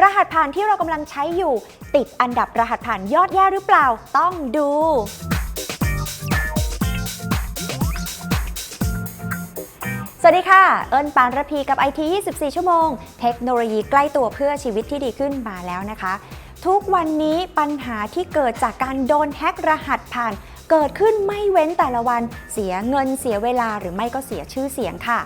รหัสผ่านที่เรากำลังใช้อยู่ ติดอันดับรหัสผ่านยอดแย่หรือเปล่า ต้องดู สวัสดีค่ะ เอิญปานระพีกับ IT 24 ชั่วโมง เทคโนโลยีใกล้ตัวเพื่อชีวิตที่ดีขึ้นมาแล้วนะคะ ทุกวันนี้ปัญหาที่เกิดจากการโดนแฮกรหัสผ่านเกิดขึ้นไม่เว้นแต่ละวัน เสียเงินเสียเวลาหรือไม่ก็เสียชื่อเสียงค่ะ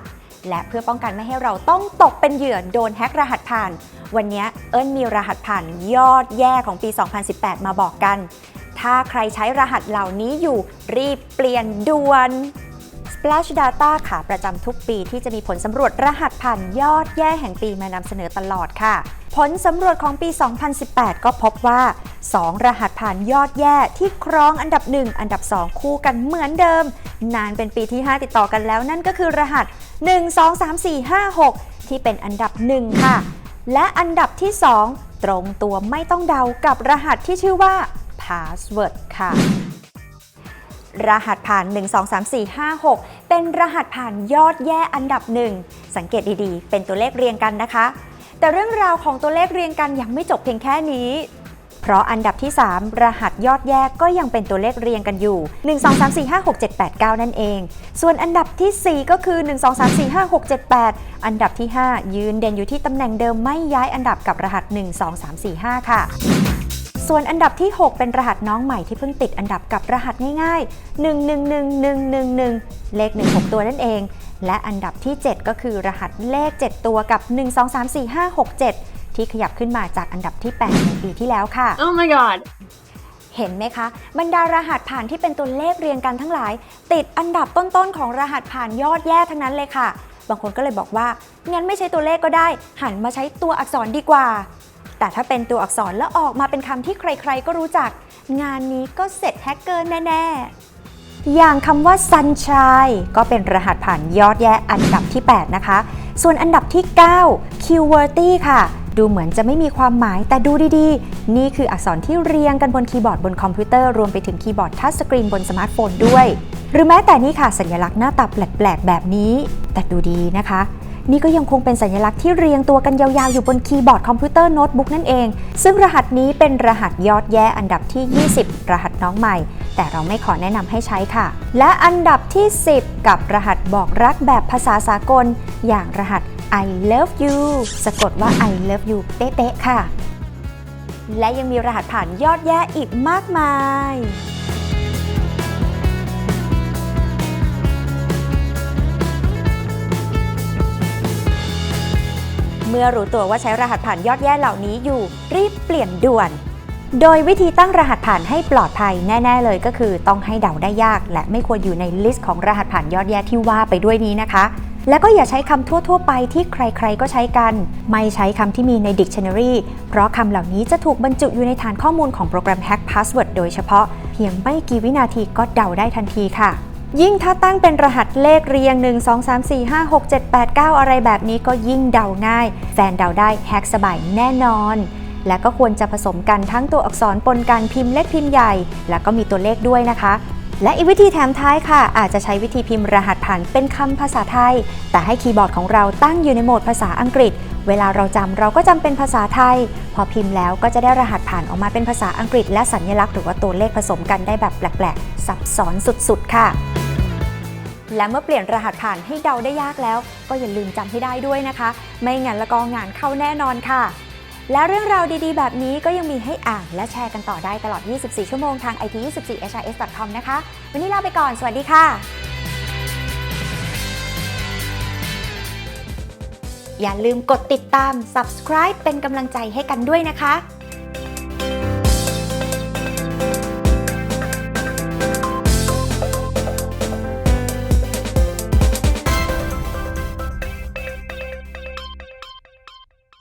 และเพื่อป้องกันไม่ให้เราต้องตกเป็นเหยื่อโดนแฮ็กรหัสผ่าน วันนี้เอิญมีรหัสผ่านยอดแย่ของปี 2018 มาบอกกัน ถ้าใครใช้รหัสเหล่านี้อยู่รีบเปลี่ยนด่วน Splash Data ค่ะประจำทุกปีที่จะมีผลสำรวจรหัสผ่านยอดแย่แห่งปีมานำเสนอตลอดค่ะ ผลสำรวจของปี 2018 ก็พบว่า 2 รหัสผ่านยอดแย่ที่ครองอันดับ 1 อันดับ 2 คู่กันเหมือนเดิม นานเป็นปีที่ 5 ติดต่อกันแล้วนั่นก็คือรหัส 1 2 3 4 5 6 ที่เป็นอันดับ 1 ค่ะ และอันดับที่ 2 ตรงตัวไม่ต้องเดากับรหัสที่ชื่อว่า password ค่ะ รหัสผ่าน 1 2 3 4 5 6 เป็นรหัสผ่านยอดแย่อันดับหนึ่ง สังเกตดีๆ เป็นตัวเลขเรียงกันนะคะ แต่เรื่องราวของตัวเลขเรียงกันยังไม่จบเพียงแค่นี้ เพราะอันดับที่ 3 รหัสยอดแย่ก็ยังเป็นตัวเลขเรียงกันอยู่ 1 2 3 4 5 6 7 8 9 นั่นเอง ส่วนอันดับทีสี่4 ก็คือ 1 2 3 4 5 6 7 8 อันดับที่ 5 ยืนเด่นอยู่ที่ตำแหน่งเดิมไม่ย้ายอันดับกับรหัส 1 2 3 4 5 ค่ะ ส่วนอันดับที่ 6 เป็นรหัสน้องใหม่ที่เพิ่งติดอันดับกับรหัสง่ายๆ 111111 เลข 16 ตัวนั่นเอง และอันดับที่ 7 ก็คือรหัสเลข 7 ตัวกับ 1 2 3 4 5 6 7ที่ขยับขึ้นมาจากอันดับที่ 8 ในปีที่แล้วค่ะ Oh my god เห็นไหมคะ บรรดารหัสผ่านที่เป็นตัวเลขเรียงกันทั้งหลาย ติดอันดับต้นๆของรหัสผ่านยอดแย่ทั้งนั้นเลยค่ะ บางคนก็เลยบอกว่างั้นไม่ใช้ตัวเลขก็ได้ หันมาใช้ตัวอักษรดีกว่า แต่ถ้าเป็นตัวอักษรแล้วออกมาเป็นคำที่ใครๆก็รู้จัก งานนี้ก็เสร็จแฮกเกอร์แน่ๆ อย่างคำว่า sunshine ก็เป็นรหัสผ่านยอดแย่อันดับที่ 8 นะคะ ส่วนอันดับที่ 9 qwerty ค่ะ ดูเหมือนจะไม่มีความหมายแต่ดูดีๆ นี่คืออักษรที่เรียงกันบนคีย์บอร์ดบนคอมพิวเตอร์รวมไปถึงคีย์บอร์ดทัชสกรีนบนสมาร์ทโฟนด้วย หรือแม้แต่นี่ค่ะสัญลักษณ์หน้าตาแปลกๆแบบนี้ แต่ดูดีนะคะ นี่ก็ยังคงเป็นสัญลักษณ์ที่เรียงตัวกันยาวๆ อยู่บนคีย์บอร์ดคอมพิวเตอร์โน้ตบุ๊กนั่นเอง ซึ่งรหัสนี้เป็นรหัสยอดแย่อันดับที่ 20 รหัสน้องใหม่ แต่เราไม่ขอแนะนำให้ใช้ค่ะ และอันดับที่ 10 กับรหัสบอกรักแบบภาษาสากล อย่างรหัส I love you สะกดว่า I love you เป๊ะๆค่ะ และยังมีรหัสผ่านยอดแย่อีกมากมาย เมื่อรู้ตัวว่าใช้รหัสผ่านยอดแย่เหล่านี้อยู่ รีบเปลี่ยนด่วน โดยวิธีตั้งรหัสผ่านให้ปลอดภัยแน่ ๆ เลยก็คือ ต้องให้เดาได้ยาก และไม่ควรอยู่ในลิสต์ของรหัสผ่านยอดแย่ที่ว่าไปด้วยนี้นะคะและก็อย่าใช้คำทั่ว ๆ ไปที่ใคร ๆ ก็ใช้กัน ไม่ใช้คำที่มีใน Dictionary เพราะคำเหล่านี้จะถูกบรรจุอยู่ในฐานข้อมูลของโปรแกรม Hack Password โดยเฉพาะ เพียงไม่กี่วินาทีก็เดาได้ทันทีค่ะ ยิ่งถ้าตั้งเป็นรหัสเลขเรียง 1 2 3 4 5 6 7 8 9 อะไรแบบนี้ก็ยิ่งเดาง่าย แฟนเดาได้แฮกสบายแน่นอน และก็ควรจะผสมกันทั้งตัวอักษรปนกันพิมพ์เล็กพิมพ์ใหญ่ แล้วก็มีตัวเลขด้วยนะคะ และอีกวิธีแถมท้ายค่ะ อาจจะใช้วิธีพิมพ์รหัสผ่านเป็นคำภาษาไทย แต่ให้คีย์บอร์ดของเราตั้งอยู่ในโหมดภาษาอังกฤษ เวลาเราจำเราก็จำเป็นภาษาไทย พอพิมพ์แล้วก็จะได้รหัสผ่านออกมาเป็นภาษาอังกฤษ และสัญลักษณ์หรือว่าตัวเลขผสมกันได้แบบแปลกๆซับซ้อนสุดๆ ค่ะ และเมื่อเปลี่ยนรหัสผ่านให้เดาได้ยากแล้ว ก็อย่าลืมจำให้ได้ด้วยนะคะ ไม่งั้นละก็งานเข้าแน่นอนค่ะ และเรื่องราวดีๆ แบบนี้ก็ยังมีให้อ่านและแชร์กันต่อได้ตลอด 24 ชั่วโมงทาง it24hrs.com นะคะ วันนี้ลาไปก่อน สวัสดีค่ะ อย่าลืมกดติดตาม subscribe เป็นกำลังใจให้กันด้วยนะคะ